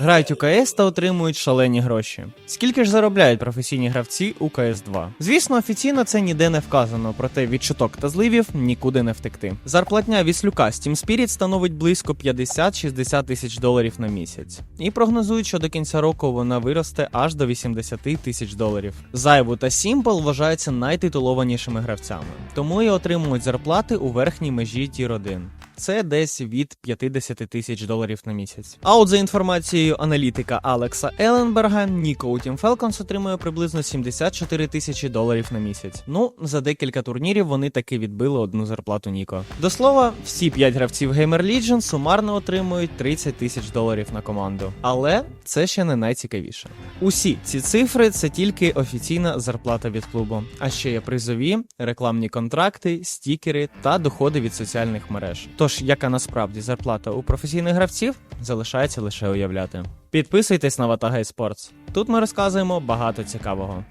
грають у КС та отримують шалені гроші. Скільки ж заробляють професійні гравці у КС 2? Звісно, офіційно це ніде не вказано, проте від чуток та зливів нікуди не втекти. Зарплатня віслюка Steam Spirit становить близько 50-60 тисяч доларів на місяць. І прогнозують, що до кінця року вона виросте аж до 80 тисяч доларів. Зайву та Simple вважаються найтитулованішими гравцями, тому і отримують зарплати у верхній межі Tier 1. Це десь від 50 тисяч доларів на місяць. А от за інформацією аналітика Алекса Еленберга, Ніко у Team Falcons отримує приблизно 74 тисячі доларів на місяць. Ну, за декілька турнірів вони таки відбили одну зарплату Ніко. До слова, всі 5 гравців Gamer Legion сумарно отримують 30 тисяч доларів на команду. Але це ще не найцікавіше. Усі ці цифри це тільки офіційна зарплата від клубу. А ще є призові, рекламні контракти, стікери та доходи від соціальних мереж. Тож, яка насправді зарплата у професійних гравців, залишається лише уявляти. Підписуйтесь на Ватага Sports. Тут ми розказуємо багато цікавого.